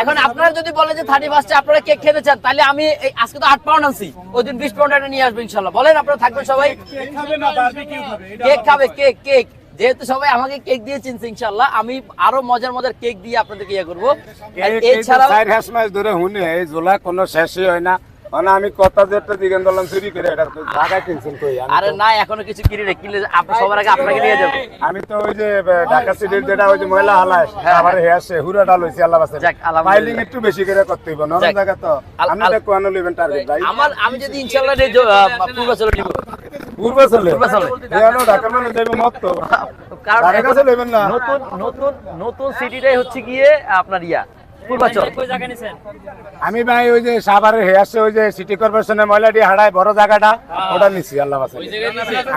এখন আপনারা যদি বলে যে থার্টি ফার্স্টে আপনারা কেক খেতে চান তাহলে আমি আজকে তো আট পাউন্ড আনছি। ওই দিন বিশ পাউন্ড একটা নিয়ে আসব ইনশাল্লাহ। বলেন আপনারা থাকবেন সবাই। কেক খাবে কেক কেক যেহেতু সবাই আমাকে কেক দিয়ে চিনছে ইনশাল্লাহ আমি আরও মজার মজার কেক দিয়ে আপনাদেরকে ইয়ে করব। মাস ধরে শুনে এই জোলা কোনো শেষই হয় না। মানে আমি কত যেটা দিগেন দলাম চুরি করে এটা ঢাকা কিনছেন কই? আরে না এখনও কিছু কিনি রে কিনলে আপনি সবার আগে আপনাকে নিয়ে যাব। আমি তো ওই যে ঢাকা সিটির যেটা ওই যে ময়লা হালায় আবার হে আসে হুরা ডাল হইছে আল্লাহ বাসে যাক, ফাইলিং একটু বেশি করে করতে হইব নরম জায়গা তো। তো টার্গেট ভাই আমার আমি যদি ইনশাল্লাহ রে পূর্বাচলে নিব। পূর্ব চলে? পূর্বাচলে। ঢাকা মানে যাইব মত তো কারণ না। নতুন নতুন নতুন সিটিটাই হচ্ছে গিয়ে আপনার ইয়া। পূর্বাচল আমি ভাই ওই যে সাভারের হে আসছে ওই যে সিটি কর্পোরেশনের ময়লা দিয়ে হাড়ায় বড় জায়গাটা ওটা নিছি আল্লাহ বাসে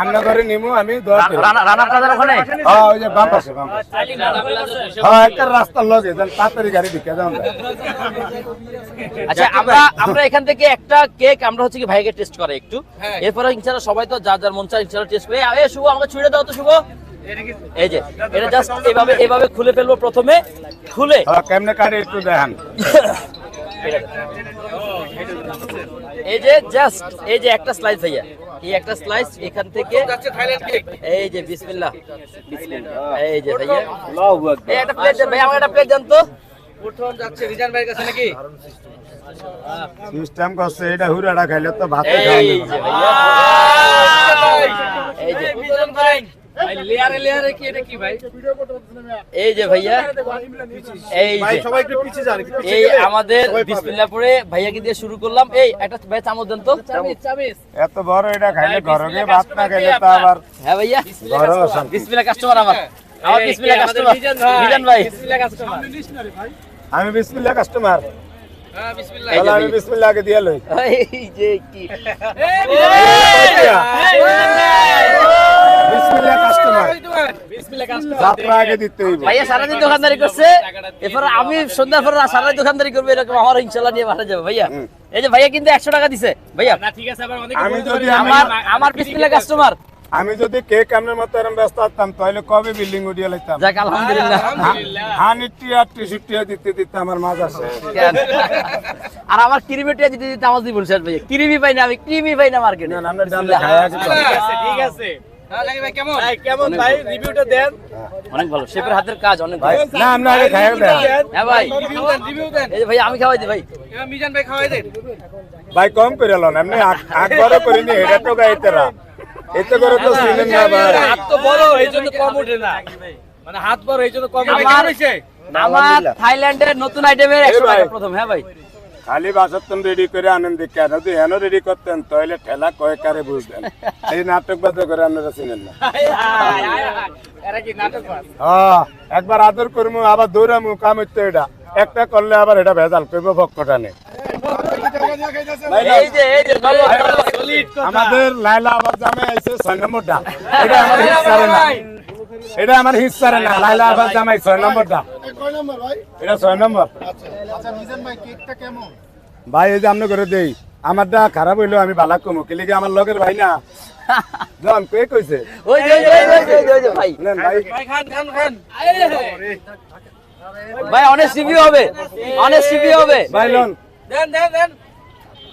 আমরা করে নিমু আমি দোয়া রানা রানা প্লাজার ওখানে? হ্যাঁ ওই যে বাম পাশে বাম পাশে। হ্যাঁ একটা রাস্তার লগে যান তাড়াতাড়ি গাড়ি ঢুকে যাও না আচ্ছা আমরা আমরা এখান থেকে একটা কেক আমরা হচ্ছে কি ভাইকে টেস্ট করে একটু। এরপরে ইনশাআল্লাহ সবাই তো যার যার মন চায় ইনশাআল্লাহ টেস্ট করে। এ শুভ আমাকে ছুঁড়ে দাও তো শুভ। এই যে এটা জাস্ট এভাবে এভাবে খুলে ফেলব প্রথমে। খুলে। হ্যাঁ কেমনে কাটে একটু দেখান। এই যে জাস্ট এই যে একটা স্লাইস ভাইয়া। এই একটা স্লাইস এখান থেকে এই যে বিসমিল্লাহ। এই যে ভাইয়া। এই একটা প্লেট দেন ভাই আমাকে একটা প্লেট দেন তো। সিস্টেম করছে এটা হুরাটা খাইলে তো ভাতে এই খাওয়া যে যাবে না। ভাইয়া এই যে এই যে ভাইয়া এই যে। এই আমাদের বিসমিল্লাহপুরে ভাইয়াকে দিয়ে শুরু করলাম। এই একটা ভাই চামচ দেন তো। এত বড় এটা খাইলে ঘরে ভাত না খাইলে তো আবার হ্যাঁ ভাইয়া। বিসমিল্লাহ কাস্টমার আমার। আমার বিসমিল্লাহ কাস্টমার মিজান ভাই। আমি বিসমিল্লাহ কাস্টমার এই যে আমি ভাই। দিয়ে লই। এই যে কি বিসমিল্লাহ কাস্টমার যাত্রা আগে দিতে হইব ভাইয়া সারাদিন দোকানদারি করছে এরপর আমি সন্ধ্যার পর সারাদিন দোকানদারি করব এরকম আমার ইনশাল্লাহ নিয়ে ভাড়া যাবে ভাইয়া এই যে ভাইয়া কিন্তু একশো টাকা দিছে ভাইয়া আমি যদি আমার আমার আমার বিসমিল্লাহ কাস্টমার আমি যদি কেক আপনার মতো এরকম ব্যস্ত থাকতাম তাহলে কবে বিল্ডিং উঠিয়ে লাইতাম যাক আলহামদুলিল্লাহ হানিটি আর টিসুটিয়া দিতে দিতে আমার মাছ আছে কেন? আর আমার ক্রিমিটা দিতে দিতে আমার জীবন শেষ ভাইয়া ক্রিমি পাই না আমি ক্রিমি পাই না মার্কেটে না, আমরা জানলে খায়া আছি তো। অনেক ভালো। শেফের হাতের কাজ অনেক ভাই, ভালো না আমরা আগে খায়া দেন। ভাই। এই যে ভাই আমি ভাই। ভাই কম করে লন এমনি করিনি এটা তো গাইতেরা এতে করে তো না ভাই হাত তো বড় এই জন্য কম ওঠে না। মানে হাত বড় এই জন্য কম ওঠে আমার থাইল্যান্ডের নতুন আইটেমের। টাকা প্রথম হ্যাঁ ভাই। খালি বাসত্তন রেডি করে আনন্দ কেন যদি হেন রেডি করতেন তাহলে ঠেলা কয়ে কারে বুঝতেন। এই নাটক বাদ করে আপনারা চিনেন না। এরা কি নাটক করে? হ্যাঁ একবার আদর করব আবার দৌড়ামু কাম হইতো এটা। একটা করলে আবার এটা ভেজাল কইব ভক্তটা নেই এই যে এই যে ভালো আমাদের লাইলা আবার জামে আইছে ছয় নম্বরটা। এটা আমার হিসারে না এটা আমার হিসারে না লাইলা আবার জামাই ছয় নম্বরটা। এটা ছয় নম্বর। ভাই এই যে আপনি করে দেই। আমার দা খারাপ হইল আমি ভালো কমো। কে কেলিকে আমার লগের ভাই না? জন কে কইছে? ওই যে ওই যে, ওই ওই ওই ভাই। নেন ভাই। ভাই খান খান খান। ভাই অনেক সিভি হবে। অনেক সিভি হবে। ভাই লন। দেন দেন দেন।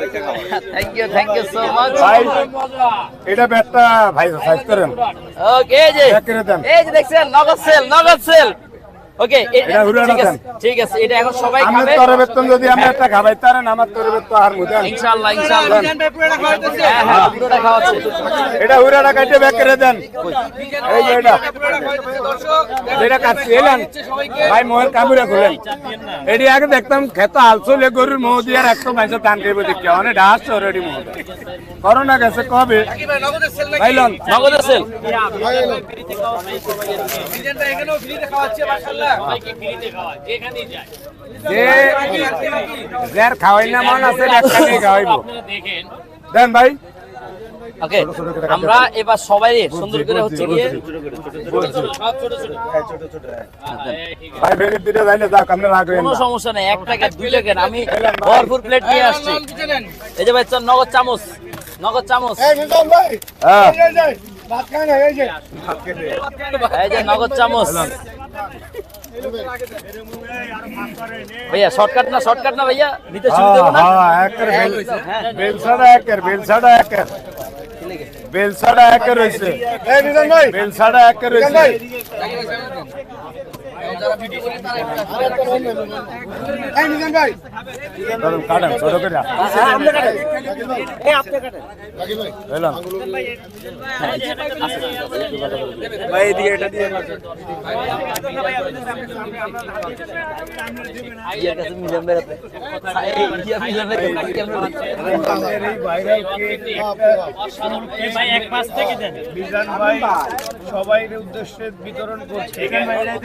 জাকি ভাই thank you thank you so much ভাই এটা ব্যাটটা ভাই সাইজ করেন। ওকে এই যে। দেখছেন নগদ সেল নগদ সেল ওকে এটা ঠিক আছে দেন। ঠিক আছে এটা এখন সবাই খাবে। তোর বেতন যদি আমি একটা খাবাই তারেন আমার তোর বেতন আর মুদেন। ইনশাআল্লাহ ইনশাআল্লাহ। মিজান ভাই পুরোটা হ্যাঁ হ্যাঁ পুরোটা খাওয়াচ্ছে এটা হুরাটা কাটে ব্যাগ করে দেন। এই যে এটা। যেটা কাটছি এলেন। ভাই মোহের কামড়ে খুলেন। এটি আগে দেখতাম খেত আলসলে গরুর মোহ দিয়ে রাখতো মাইসে ধান খাইব দেখি অনেক ডাস অলরেডি মোহ। করোনা গেছে কবে? নগদের সেল ভাইলন। এখানেও ফ্রিতে খাওয়াচ্ছে মাশাআল্লাহ। যে খাওয়াই না মন আছে খাওয়াইব। দেন ভাই। ওকে আমরা এবার সবাই সুন্দর করে হচ্ছে গিয়ে কোনো সমস্যা নেই এক প্যাকেট দুই প্যাকেট আমি ভরপুর প্লেট নিয়ে আসছি। এই যে ভাই চল, নগদ চামচ নগদ চামচ। হ্যাঁ। এই যে নগদ চামচ। ভাইয়া শর্টকাট না শর্টকাট না ভাইয়া নিতে সুবিধা হবে না হ্যাঁ একের বেল বেলসাটা একের বেলসাটা একের বেলসাটা একের রইছে বেলসাটা একের রইছে ধরুন, কাটেন, ছোট করে। এলাম। ইয়ার কাছে মিলিয়ন বেরাতে এই ইয়া মিলিয়ন বেরাতে কেমন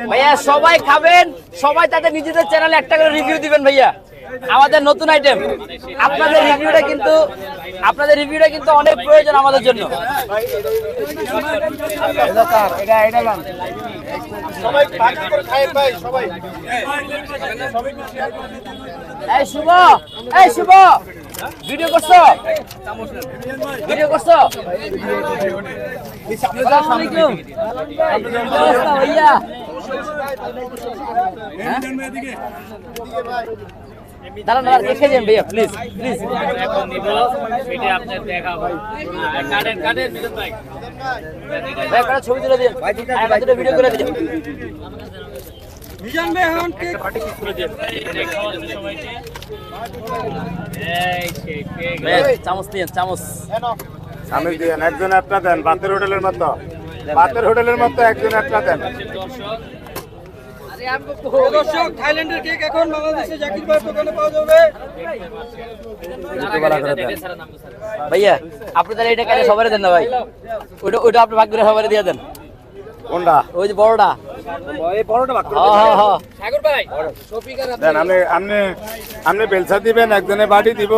ভাইয়া সবাই খাবেন, সবাই তাদের নিজেদের চ্যানেলে একটা করে রিভিউ দিবেন ভাইয়া। আমাদের নতুন আইটেম আপনাদের রিভিউটা কিন্তু, আপনাদের রিভিউটা কিন্তু অনেক প্রয়োজন আমাদের জন্য। এই শুভ ভিডিও করছ? ভিডিও করছ? ভাইয়া? দাঁড়ান দাঁড়ান দেখে যান ভাইয়া প্লিজ প্লিজ ভাই একটা ছবি তুলে দিন। আর একটা ভিডিও করে দিন। মিজান ভাই এখন কেক ভাইয়া, চামচ নিন চামচ। আমি দিয়েন একজন একটা দেন বাতের হোটেলের মতো। বাতের হোটেলের মতো একজন একটা দেন। দর্শক থাইল্যান্ডের কেক এখন বাংলাদেশে জাকির ভাই দোকানে পাওয়া যাবে। দুটো বেলা করে দেন ভাইয়া আপনি তাহলে এটা কাটে দেন না ভাই। ওটা ওটা আপনি ভাগ করে দিয়ে দেন। কোনটা? ওই যে বড়টা। হ্যাঁ হ্যাঁ হ্যাঁ। সাগর ভাই শফিকার দেন আপনি আপনি বেলসা দিবেন একজনে বাড়ি দিব।